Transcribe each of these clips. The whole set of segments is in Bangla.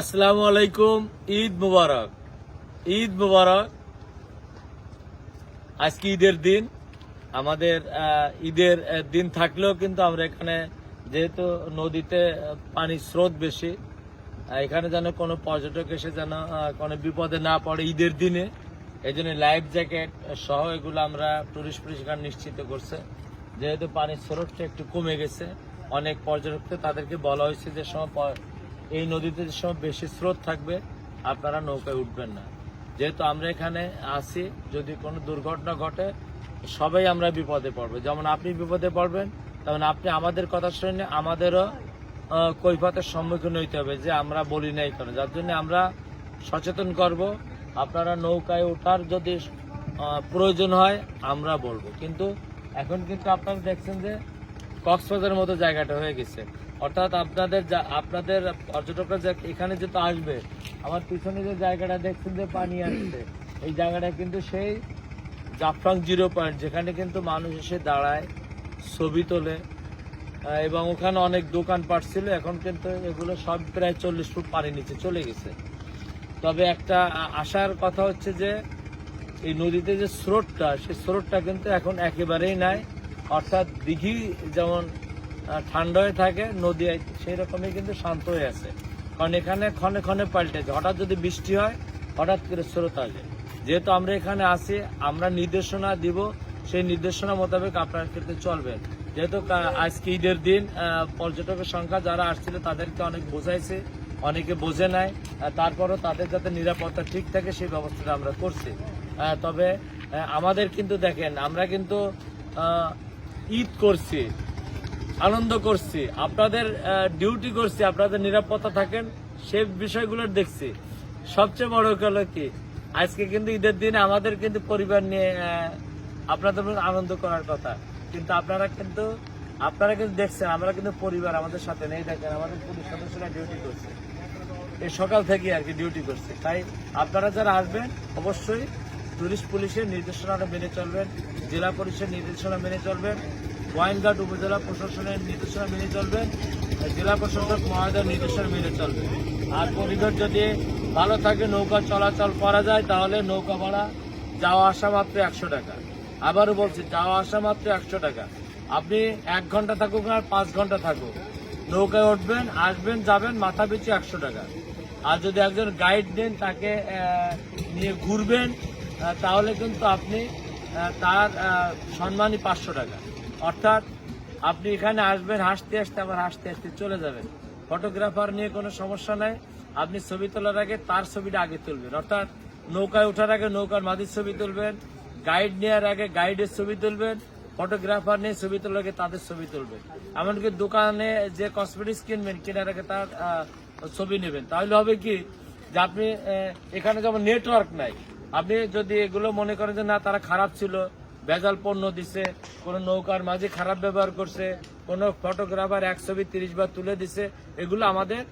আসসালামু আলাইকুম, ঈদ মুবারক। ঈদ মুবারক। আজকে ঈদের দিন। আমাদের ঈদের দিন থাকলেও কিন্তু আমরা এখানে যেহেতু নদীতে পানির স্রোত বেশি এখানে যেন কোনো পর্যটক এসে যেন কোনো বিপদে না পড়ে ঈদের দিনে। এই জন্য লাইফ জ্যাকেট সহ এগুলো আমরা টুরিস্ট পুলিশ এখানে নিশ্চিত করছে। যেহেতু পানির স্রোতটা একটু কমে গেছে, অনেক পর্যটকদের তাদেরকে বলা হয়েছে যে সময় এই নদীতে সময় বেশি স্রোত থাকবে, আপনারা নৌকায় উঠবেন না। যেহেতু আমরা এখানে আসি যদি কোনো দুর্ঘটনা ঘটে, সবাই আমরা বিপদে পড়ব। যেমন আপনি বিপদে পড়বেন, তেমন আপনি আমাদের কথা শুনে আমাদেরও কৈফতের সম্মুখীন হইতে হবে, যে আমরা বলি নাই কেন। যার জন্য আমরা সচেতন করব, আপনারা নৌকায় ওঠার যদি প্রয়োজন হয়, আমরা বলব। কিন্তু এখন কিন্তু আপনারা দেখছেন যে কক্সবাজারের মতো জায়গাটা হয়ে গেছে। অর্থাৎ আপনাদের যা- আপনাদের পর্যটকরা যে এখানে যেহেতু আসবে, আমার পিছনে যে জায়গাটা দেখছেন যে পানি আসছে, এই জায়গাটা কিন্তু সেই জাফরাং জিরো পয়েন্ট, যেখানে কিন্তু মানুষ এসে দাঁড়ায়, ছবি তোলে এবং ওখানে অনেক দোকানপাট ছিল, এখন কিন্তু এগুলো সব প্রায় চল্লিশ ফুট পানি নিচে চলে গেছে। তবে একটা আ- আশার কথা হচ্ছে যে, এই নদীতে যে স্রোতটা, সেই স্রোতটা কিন্তু এখন একেবারেই নাই। অর্থাৎ দিঘি যেমন আহ, ঠান্ডা হয়ে থাকে নদী সেই রকমই কিন্তু শান্ত হয়ে আছে। কারণ এখানে ক্ষণে ক্ষণে পাল্টেছে হঠাৎ যদি বৃষ্টি হয় হঠাৎ করে স্রোত আসে। যেহেতু আমরা এখানে আসি আমরা নির্দেশনা দিব সেই নির্দেশনা মোতাবেক আপনার ক্ষেত্রে চলবেন যেহেতু আজকে ঈদের দিন পর্যটকের সংখ্যা যারা আসছিল তাদেরকে অনেক বোঝাইছে অনেকে বোঝে নাই তারপরও তাদের যাতে নিরাপত্তা ঠিক থাকে সেই ব্যবস্থাটা আমরা করছি। তবে আমাদের কিন্তু দেখেন আমরা কিন্তু ঈদ করছি। আনন্দ করছি, আপনাদের ডিউটি করছি, আপনাদের নিরাপত্তা থাকেন, সে বিষয়গুলো দেখছি। সবচেয়ে বড় হলো কি, আজকে কিন্তু ঈদের দিনে আমাদের কিন্তু পরিবার নিয়ে আপনাদের আনন্দ করার কথা। কিন্তু আপনারা কিন্তু আপনারা কিন্তু দেখছেন, আমরা কিন্তু পরিবার, আমাদের সাথে নেই, দেখেন, আমাদের পুলিশ সদস্যরা ডিউটি করছে। এই সকাল থেকে আর কি ডিউটি করছে। তাই আপনারা যারা আসবেন, অবশ্যই টুরিস্ট পুলিশের নির্দেশনাটা মেনে চলবেন, জেলা পুলিশের নির্দেশনা মেনে চলবেন। গোয়েনঘাট উপজেলা প্রশাসনের নির্দেশনা মেনে চলবেন আর জেলা প্রশাসক মহোদয়ের নির্দেশনা মেনে চলবেন আর পরিবার যদি ভালো থাকে, নৌকা চলাচল করা যায়, তাহলে নৌকা ভাড়া যাওয়া আসা মাত্র একশো টাকা। আবারও বলছি, যাওয়া আসা মাত্র একশো টাকা। আপনি এক ঘণ্টা থাকুক আর পাঁচ ঘণ্টা থাকুক। নৌকায় উঠবেন, আসবেন, যাবেন, মাথা পিছু একশো টাকা। আর যদি একজন গাইড দেন তাকে নিয়ে ঘুরবেন তাহলে কিন্তু আপনি তার সম্মানই পাঁচশো টাকা। অর্থাৎ আপনি এখানে আসবেন, হাসতে হাসতে আবার হাসতে হাসতে চলে যাবেন। ফটোগ্রাফার নিয়ে কোনো সমস্যা নাই। আপনি ছবি তোলার আগে তার ছবিটা আগে তুলবেন। অর্থাৎ নৌকায় ওঠার আগে নৌকার মাঝির ছবি তুলবেন গাইড নেওয়ার আগে গাইডের ছবি তুলবেন ফটোগ্রাফার নিয়ে ছবি তোলার আগে তাদের ছবি তুলবেন। এমনকি দোকানে যে কসমেটিক্স কিনবেন, কেনার আগে তার ছবি নেবেন। তাহলে হবে কি যে আপনি এখানে যেমন নেটওয়ার্ক নাই, আপনি যদি এগুলো মনে করেন যে না, তারা খারাপ ছিল ভেজাল পণ্য দিছে, কোনো নৌকার মাঝে খারাপ ব্যবহার করছে, কোনো ফটোগ্রাফার এক ছবি তিরিশ বার তুলে দিছে, এগুলো আমাদের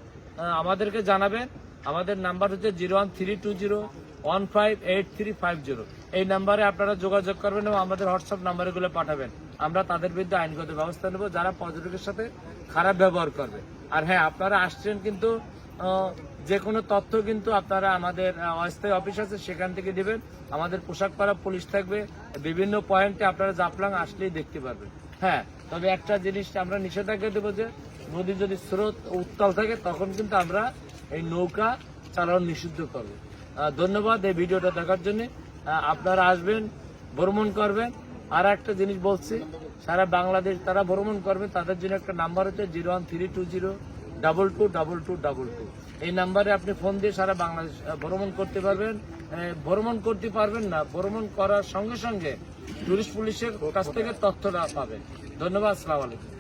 আমাদেরকে জানাবেন। আমাদের নাম্বার হচ্ছে zero one three two zero one five eight three five zero. এই নাম্বারে আপনারা যোগাযোগ করবেন এবং আমাদের হোয়াটসঅ্যাপ নাম্বারগুলো পাঠাবেন। আমরা তাদের বিরুদ্ধে আইনগত ব্যবস্থা নেব, যারা পর্যটকের সাথে খারাপ ব্যবহার করবে। আর হ্যাঁ আপনারা আসছেন কিন্তু যে কোনো তথ্য কিন্তু আপনারা আমাদের অস্থায়ী অফিস আছে, সেখান থেকে দেবেন আমাদের পোশাক পাড়া পুলিশ থাকবে। বিভিন্ন পয়েন্টে আপনারা জাফলাং আসলেই দেখতে পারবেন। হ্যাঁ তবে একটা জিনিস আমরা নিষেধাজ্ঞা দেবো যে নদী যদি স্রোত উত্তাল থাকে, তখন কিন্তু আমরা এই নৌকা চালানো নিষিদ্ধ করব। ধন্যবাদ এই ভিডিওটা দেখার জন্য। আপনারা আসবেন, ভ্রমণ করবেন। আর একটা জিনিস বলছি, সারা বাংলাদেশ তারা ভ্রমণ করবে, তাদের জন্য একটা নাম্বার হচ্ছে zero one three two zero. Double two double two double two এই নাম্বারে আপনি ফোন দিয়ে সারা বাংলাদেশ ভ্রমণ করতে পারবেন। ভ্রমণ করতে পারবেন না, ভ্রমণ করার সঙ্গে সঙ্গে টুরিস্ট পুলিশের কাছ থেকে তথ্যটা পাবেন। ধন্যবাদ, আসসালামু আলাইকুম।